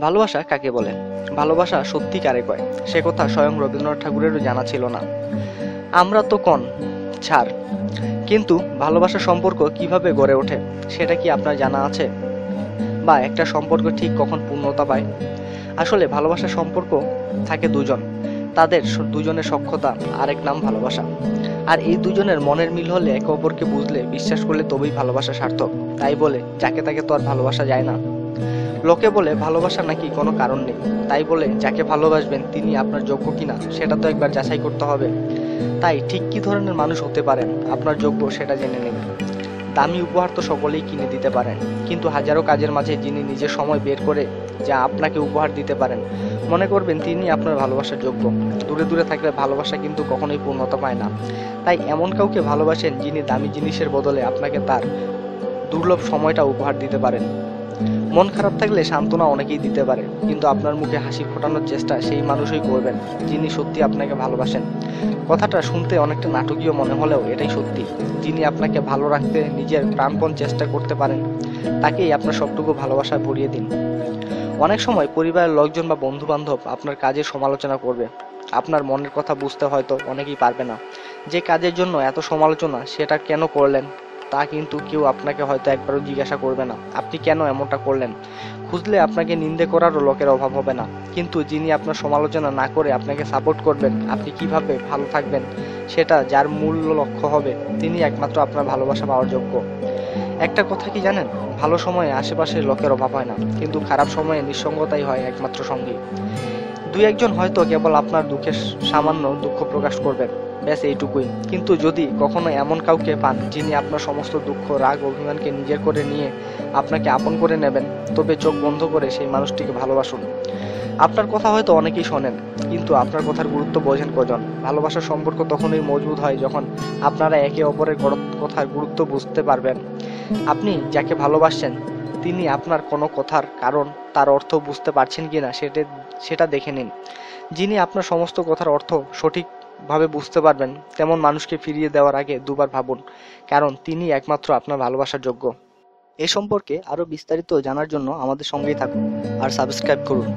ভালোবাসা কাকে বলে? ভালোবাসা সত্যি কারে কয়? সে কথা স্বয়ং রবীন্দ্রনাথ ঠাকুরেরও জানা ছিল না। আমরা তো কন, ছাড়। কিন্তু ভালোবাসা সম্পর্ক কীভাবে গড়ে ওঠে, সেটা কি আপনার জানা আছে? বা একটা সম্পর্ক ঠিক কখন পূর্ণতা পায়? আসলে ভালোবাসা সম্পর্ক থাকে দুজন। তাদের দুজনের সক্ষতা আরেক নাম ভালোবাসা। আর এই দুজনের মনের মিল হলে একে অপরকে বুঝলে, বিশ্বাস করলে তবেই ভালোবাসা সার্থক। তাই বলে, যাকে তাকে তো আর ভালোবাসা যায় না। লোকে বলে ভালোবাসা নাকি কোনো কারণ নেই। তাই বলে, যাকে ভালোবাসবেন তিনি আপনার যোগ্য কিনা, সেটা তো একবার যাচাই করতে হবে। তাই ঠিক কি ধরনের মানুষ হতে পারেন? আপনার যোগ্য সেটা জেনে নেবেন দামি উপহার তো সকলেই কিনে দিতে পারেন। কিন্তু হাজারো কাজের মাঝে যিনি নিজের সময় বের করে যা আপনাকে উপহার দিতে পারেন, মনে করবেন তিনি আপনার ভালোবাসার যোগ্য। দূরে দূরে থাকলে ভালোবাসা কিন্তু কখনোই পূর্ণতা পায় না। তাই এমন কাউকে ভালোবাসেন যিনি দামি জিনিসের বদলে আপনাকে তার দুর্লভ সময়টা উপহার দিতে পারেন। মন খারাপ থাকলে সান্ত্বনা অনেকেই দিতে পারে, কিন্তু আপনার মুখে হাসি ফোটানোর চেষ্টা সেই মানুষই করবেন, যিনি সত্যি আপনাকে ভালোবাসেন। কথাটা শুনতে অনেকটা নাটকীয় মনে হলেও এটাই সত্যি। যিনি আপনাকে ভালো রাখতে নিজের প্রাণপণ চেষ্টা করতে পারেন, তাকেই আপনার সবটুকু ভালোবাসা ভরিয়ে দিন। অনেক সময় পরিবারের লোকজন বা বন্ধু বান্ধব আপনার কাজের সমালোচনা করবে। আপনার মনের কথা বুঝতে হয়তো অনেকেই পারবে না। যে কাজের জন্য এত সমালোচনা, সেটা কেন করলেন? তা কিন্তু কেউ আপনাকে হয়তো একবারও জিজ্ঞাসা করবে না। আপনি কেন এমনটা করলেন? খুঁজলে আপনাকে নিন্দে করারও লোকের অভাব হবে না। কিন্তু যিনি আপনার সমালোচনা না করে আপনাকে সাপোর্ট করবেন, আপনি কীভাবে ভালো থাকবেন সেটা যার মূল লক্ষ্য হবে, তিনি একমাত্র আপনার ভালোবাসা পাওয়ার যোগ্য। একটা কথা কি জানেন? ভালো সময়ে আশেপাশে লোকের অভাব হয় না, কিন্তু খারাপ সময়ে নিঃসঙ্গতাই হয় একমাত্র সঙ্গী। দুই একজন হয়তো কেবল আপনার দুঃখের সামান্য দুঃখ প্রকাশ করবেন। ব্যাস এইটুকুই। কিন্তু যদি কখনো এমন কাউকে পান যিনি আপনার সমস্ত দুঃখ, রাগ, অভিমানকে নিজের করে নিয়ে আপনাকে আপন করে নেবেন, তবে চোখ বন্ধ করে সেই মানুষটিকে ভালোবাসুন। আপনার কথা হয়তো অনেকেই শোনেন, কিন্তু আপনার কথার গুরুত্ব বোঝেন কজন ভালোবাসার সম্পর্ক তখনই মজবুত হয় যখন আপনারা একে অপরের কথার গুরুত্ব বুঝতে পারবেন। আপনি যাকে ভালোবাসছেন তিনি আপনার কোনো কথার কারণ, তার অর্থ বুঝতে পারছেন কিনা সেটা সেটা দেখে নিন। যিনি আপনার সমস্ত কথার অর্থ সঠিকভাবে বুঝতে পারবেন তেমন মানুষকে ফিরিয়ে দেওয়ার আগে দুবার ভাবুন। কারণ তিনি একমাত্র আপনার ভালোবাসার যোগ্য। এ সম্পর্কে আরও বিস্তারিত জানার জন্য আমাদের সঙ্গেই থাকুন আর সাবস্ক্রাইব করুন।